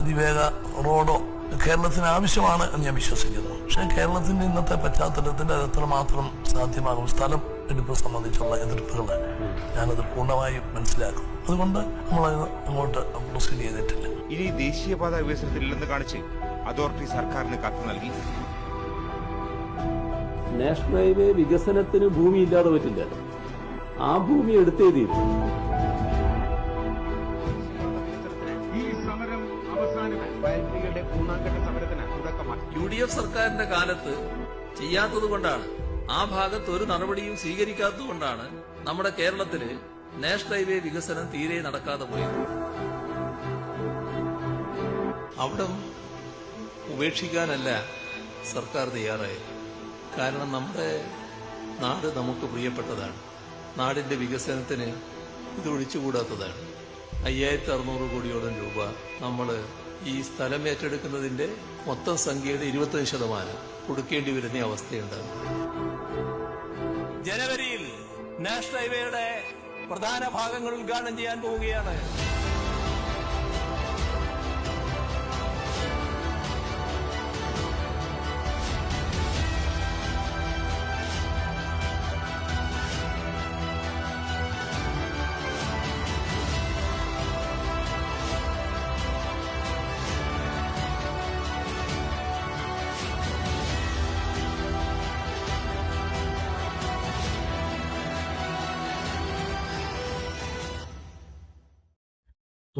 അതിവേഗ റോഡോ കേരളത്തിന് ആവശ്യമാണ് എന്ന് ഞാൻ വിശ്വസിക്കുന്നു. പക്ഷേ കേരളത്തിന്റെ ഇന്നത്തെ പശ്ചാത്തലത്തിൽ അത് എത്രമാത്രം സാധ്യമാകും? സ്ഥലം എടുപ്പ് സംബന്ധിച്ചുള്ള എതിർപ്പുകൾ ഞാനത് പൂർണമായും മനസ്സിലാക്കും. അതുകൊണ്ട് നമ്മൾ അങ്ങോട്ട് പ്രൊസീഡ് ചെയ്തിട്ടില്ല. ഇനി ദേശീയപാത വികസനത്തിലില്ലെന്ന് കാണിച്ച് അതോറിറ്റി സർക്കാരിന് കത്ത് നൽകി. നാഷണൽ ഹൈവേ വികസനത്തിന് ഭൂമി ഇല്ലാതെ പറ്റില്ല. ആ ഭൂമി എടുത്തേ തീരും യു ഡി എഫ് സർക്കാരിന്റെ കാലത്ത് ചെയ്യാത്തത് കൊണ്ടാണ്. ആ ഭാഗത്ത് ഒരു നടപടിയും സ്വീകരിക്കാത്തത് കൊണ്ടാണ് നമ്മുടെ കേരളത്തിൽ നാഷണൽ ഹൈവേ വികസനം തീരെ നടക്കാതെ പോയത്. അവിടം ഉപേക്ഷിക്കാനല്ല സർക്കാർ തയ്യാറായത്. കാരണം നമ്മുടെ നാട് നമുക്ക് പ്രിയപ്പെട്ടതാണ്. നാടിന്റെ വികസനത്തിന് ഇത് ഒഴിച്ചുകൂടാത്തതാണ് അയ്യായിരത്തി അറുന്നൂറ് കോടിയോളം രൂപ നമ്മൾ ഈ സ്ഥലം ഏറ്റെടുക്കുന്നതിന്റെ മൊത്തം സംഖ്യയുടെ ഇരുപത്തഞ്ച് ശതമാനം കൊടുക്കേണ്ടി വരുന്ന അവസ്ഥയുണ്ടാകും. ജനുവരിയിൽ നാഷണൽ ഹൈവേയുടെ പ്രധാന ഭാഗങ്ങൾ ഉദ്ഘാടനം ചെയ്യാൻ പോവുകയാണ്.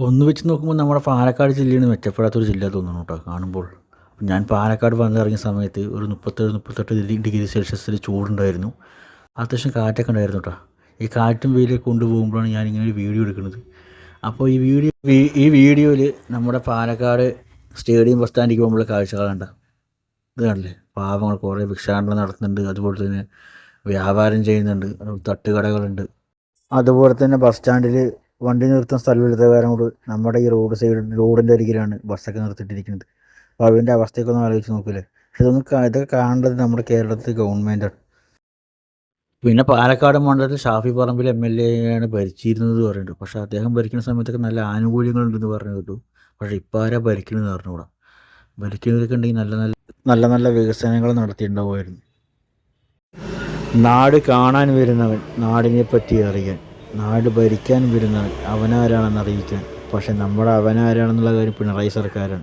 ഒന്ന് വെച്ച് നോക്കുമ്പോൾ നമ്മുടെ പാലക്കാട് ജില്ലയാണ് മെച്ചപ്പെടാത്തൊരു ജില്ല തോന്നുന്നു കേട്ടോ കാണുമ്പോൾ ഞാൻ പാലക്കാട് വന്നിറങ്ങിയ സമയത്ത് ഒരു മുപ്പത്തേഴ് മുപ്പത്തെട്ട് ഡിഗ്രി സെൽഷ്യസിൽ ചൂടുണ്ടായിരുന്നു. അത്യാവശ്യം കാറ്റൊക്കെ ഉണ്ടായിരുന്നു കേട്ടോ ഈ കാറ്റും വെയിലൊക്കെ കൊണ്ടുപോകുമ്പോഴാണ് ഞാൻ ഇങ്ങനെ ഒരു വീഡിയോ എടുക്കുന്നത്. അപ്പോൾ ഈ വീഡിയോ ഈ- ഈ വീഡിയോയിൽ നമ്മുടെ പാലക്കാട് സ്റ്റേഡിയം ബസ് സ്റ്റാൻഡിലേക്ക് പോകുമ്പോൾ കാഴ്ചകളുണ്ട് ഇത് കണ്ടില്ലേ? പാവങ്ങൾ കുറേ ഭിക്ഷാടനം നടത്തുന്നുണ്ട്. അതുപോലെ തന്നെ വ്യാപാരം ചെയ്യുന്നുണ്ട്. തട്ടുകടകളുണ്ട്. അതുപോലെ തന്നെ ബസ് സ്റ്റാൻഡിൽ വണ്ടി നിർത്തുന്ന സ്ഥലമില്ലാത്ത കാരണം കൊണ്ട് നമ്മുടെ ഈ റോഡ് സൈഡ് റോഡിന്റെ അരികിലാണ് ബസ്സൊക്കെ നിർത്തിയിട്ടിരിക്കുന്നത്. അപ്പോൾ അതിന്റെ അവസ്ഥയൊക്കെ ഒന്ന് ആലോചിച്ച് നോക്കില്ലേ പക്ഷെ ഇതൊന്നും ഇതൊക്കെ കാണേണ്ടത് നമ്മുടെ കേരളത്തിൽ ഗവൺമെന്റാണ് പിന്നെ പാലക്കാട് മണ്ഡലത്തിൽ Shafi Parambil M L A ആണ് ഭരിച്ചിരുന്നത് പറയുന്നുണ്ട് പക്ഷേ അദ്ദേഹം ഭരിക്കുന്ന സമയത്തൊക്കെ നല്ല ആനുകൂല്യങ്ങളുണ്ടെന്ന് പറഞ്ഞു കേട്ടു. പക്ഷേ ഇപ്പം ആരാ ഭരിക്കണമെന്ന് പറഞ്ഞുകൂടാ ഭരിക്കുന്നതൊക്കെ ഉണ്ടെങ്കിൽ നല്ല നല്ല നല്ല നല്ല വികസനങ്ങൾ നടത്തിയിട്ടുണ്ടാവുമായിരുന്നു. നാട് കാണാൻ വരുന്നവൻ നാടിനെ പറ്റി അറിയാൻ. നാട് ഭരിക്കാൻ വരുന്നവൻ അവനാരാണെന്ന് അറിയിക്കാൻ. പക്ഷെ നമ്മുടെ അവനാരാണെന്നുള്ള കാര്യം പിണറായി സർക്കാരാണ്.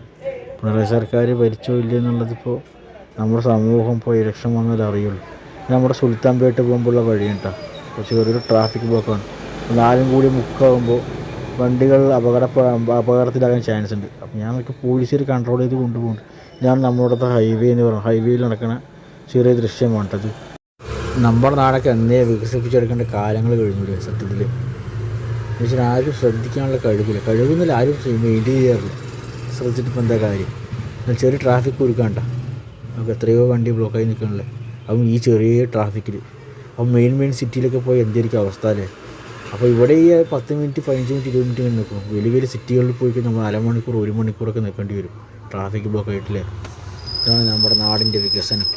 പിണറായി സർക്കാർ ഭരിച്ചോ ഇല്ലയോ എന്നുള്ളതിപ്പോൾ നമ്മുടെ സമൂഹം ഇപ്പോൾ ഇലക്ഷൻ വന്നാൽ അറിയുള്ളൂ. നമ്മുടെ സുൽത്താൻപേട്ട് പോകുമ്പോഴുള്ള വഴി കേട്ടോ അപ്പോൾ ചെറിയൊരു ട്രാഫിക് ബ്ലോക്കാണ് നാലും കൂടി മുക്കാകുമ്പോൾ വണ്ടികൾ അപകടപ്പെ അപകടത്തിലാകാൻ ചാൻസ് ഉണ്ട്. അപ്പോൾ ഞാൻ നോക്കി പോലീസിൽ കൺട്രോൾ ചെയ്ത് കൊണ്ടുപോകുന്നുണ്ട്. ഞാൻ നമ്മുടെ ഹൈവേ എന്ന് പറഞ്ഞു ഹൈവേയിൽ നടക്കുന്ന ചെറിയ ദൃശ്യമാണ് കേട്ടോ ഇത്. നമ്മുടെ നാടൊക്കെ എന്നേ വികസിപ്പിച്ചെടുക്കേണ്ട കാലങ്ങൾ കഴിഞ്ഞില്ലേ സത്യത്തിൽ എന്നുവെച്ചാൽ ആരും ശ്രദ്ധിക്കാനുള്ള കഴിവില്ല. കഴിവെന്നില്ല ആരും മെയിന്റെയിൻ ചെയ്യാറില്ല ശ്രദ്ധിച്ചിട്ട് ഇപ്പം എന്താ കാര്യം? ചെറിയ ട്രാഫിക് കൊടുക്കണ്ട നമുക്ക് എത്രയോ വണ്ടി ബ്ലോക്കായി നിൽക്കണല്ലേ അപ്പം ഈ ചെറിയ ട്രാഫിക്കിൽ അപ്പം മെയിൻ മെയിൻ സിറ്റിയിലൊക്കെ പോയി എന്തായിരിക്കും അവസ്ഥ അല്ലേ? അപ്പോൾ ഇവിടെ ഈ പത്ത് മിനിറ്റ് പതിനഞ്ച് മിനിറ്റ് ഇരുപത് മിനിറ്റ് ഇങ്ങനെ നിൽക്കും. വലിയ വലിയ സിറ്റികളിൽ പോയി നമ്മൾ അരമണിക്കൂർ ഒരു മണിക്കൂറൊക്കെ നിൽക്കേണ്ടി വരും. ട്രാഫിക് ബ്ലോക്ക് ആയിട്ടില്ലേ? ഇതാണ് നമ്മുടെ നാടിന്റെ വികസനം.